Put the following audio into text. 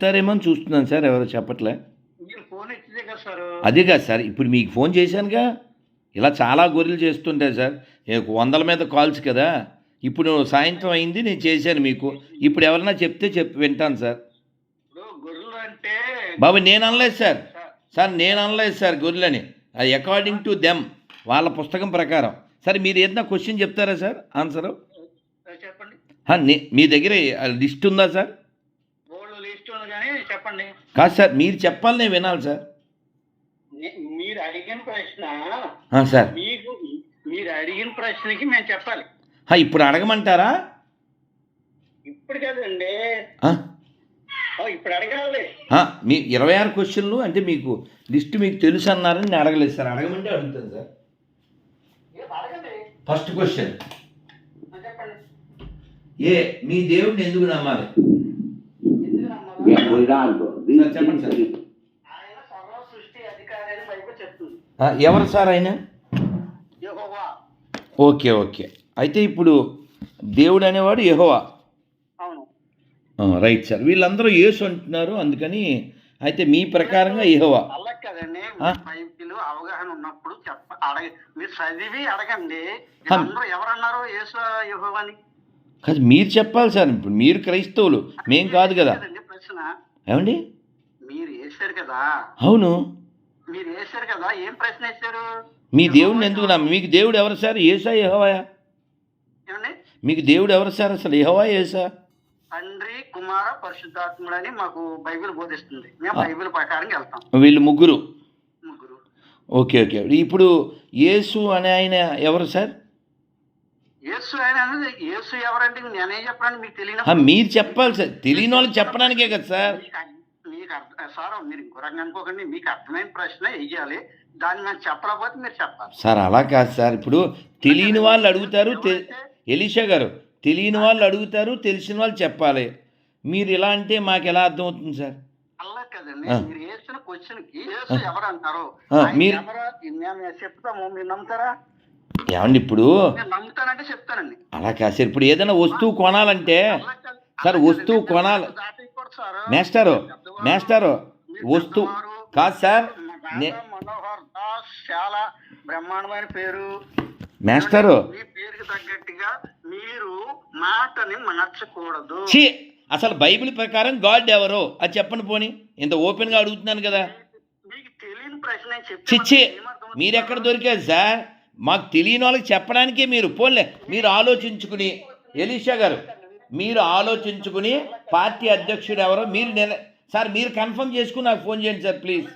చెప్తారేమో అని చూస్తున్నాను సార్ ఎవరు చెప్పట్లే. అదే కాదు సార్ ఇప్పుడు మీకు ఫోన్ చేశానుగా. ఇలా చాలా గొర్రెలు చేస్తుంటాయి సార్ వందల మీద కాల్స్ కదా. ఇప్పుడు సాయంత్రం అయింది నేను చేశాను మీకు. ఇప్పుడు ఎవరన్నా చెప్తే చెప్పి వింటాను సార్. బాబు నేను అనలేదు సార్. సార్, నేను అనలేదు సార్ గొర్రెలని. అకార్డింగ్ టు దెమ్ వాళ్ళ పుస్తకం ప్రకారం. సరే మీరు ఏదైనా క్వశ్చన్ చెప్తారా సార్ ఆన్సరు మీ దగ్గర లిస్ట్ ఉందా సార్ గోల్డ్ లిస్ట్ ఉంది కానీ చెప్పండి. కాదు సార్ మీరు చెప్పాలి నేను వినాలి సార్. మీరు అడిగిన ప్రశ్న సార్. మీకు మీరు అడిగిన ప్రశ్నకి మేము చెప్పాలి. ఇప్పుడు అడగమంటారా? ఇప్పుడు కదండి. ఇప్పుడు అడగాలి. మీ ఇరవై ఆరు క్వశ్చన్లు అంటే మీకు లిస్ట్ మీకు తెలుసు అన్నారని నేను అడగలేదు సార్. అడగమంటే అడుగుతాను సార్. First question. ఏ మీ దేవుడిని ఎందుకు నమ్మాలి? ఎవరు సార్ ఆయన? యెహోవా. Okay okay. అయితే ఇప్పుడు దేవుడు అనేవాడు యెహోవా? Right sir. వీళ్ళందరూ యేసు అంటున్నారు అందుకని అయితే మీ ప్రకారంగా యెహోవా. కదండి? బైబిల్ అవగాహన ఉన్నప్పుడు చెప్ప అడగ మీరు చదివి అడగండి. అందరూ ఎవరన్నారు యేసు కాదు మీరు చెప్పాలి సార్ ఇప్పుడు మీరు క్రైస్తవులు. మేం కాదు కదా. ప్రశ్న ఏమండి? మీరు వేశారు కదా. అవును. మీరు వేశారు కదా ఏం ప్రశ్న వేశారు? మీ దేవుడిని ఎందుకు నమ్మ మీకు దేవుడు ఎవరు సార్? ఏసా యెహోవాయా? ఏమండి? మీకు దేవుడు ఎవరు సార్ అసలు? యెహోవా ఏసా? తండ్రి కుమార పరిశుద్ధాత్ముడు అని మాకు బైబిల్ బోధిస్తుంది. మేము. బైబిల్ ప్రకారం వెళ్తాం. వీళ్ళు ముగ్గురు. ముగ్గురు. Okay okay. ఇప్పుడు యేసు అనే ఆయన ఎవరు సార్? యేసు ఆయన అనేది యేసు ఎవరంటే నేనే చెప్పడానికి మీకు మీరు చెప్పాలి సార్. తెలియని వాళ్ళకి చెప్పడానికే కదా సార్. మీకు అర్థ- సార్ మీరు ఇంకో రకంగా అనుకోకండి. మీకు అర్థమైన ప్రశ్న దాన్ని చెప్పలేకపోతే మీరు చెప్పాలి. సార్ అలా కాదు సార్. ఇప్పుడు తెలియని వాళ్ళు అడుగుతారు ఎలీషా గారు తెలియని వాళ్ళు అడుగుతారు తెలిసిన వాళ్ళు చెప్పాలి. మీరు ఇలా అంటే మాకు ఎలా అర్థమవుతుంది సార్? అలా కదండి. మీరు వేసిన క్వశ్చన్కి ఎవరు? అంటారు మీరు- చెప్తాము? మీరు నమ్ముతారా? ఏమండి ఇప్పుడు అలా కాదు సార్ ఇప్పుడు ఏదైనా వస్తువు కొనాలంటే సార్, వస్తువు. కొనాలి. మేస్టారు మేస్టారు వస్తువు కాదు సార్ చాలా బ్రహ్మాండమైన పేరు మేస్టారు మీ పేరుకి తగ్గట్టుగా మీరు మాటని మార్చకూడదు అసలు బైబిల్ ప్రకారం గాడ్ ఎవరు అది చెప్పండి పోని ఇంత ఓపెన్గా అడుగుతున్నాను కదా చిచ్చి మనకి ఏమర్థమవుతుందో? మీరు ఎక్కడ దొరికారు సార్ మాకు తెలియని వాళ్ళకి చెప్పడానికే మీరు పోన్లే. మీరు ఆలోచించుకుని ఎలీషా గారు మీరు ఆలోచించుకుని పార్టీ అధ్యక్షుడు ఎవరో మీరు నిల సార్ మీరు కన్ఫర్మ్ చేసుకుని నాకు ఫోన్ చేయండి సార్ ప్లీజ్.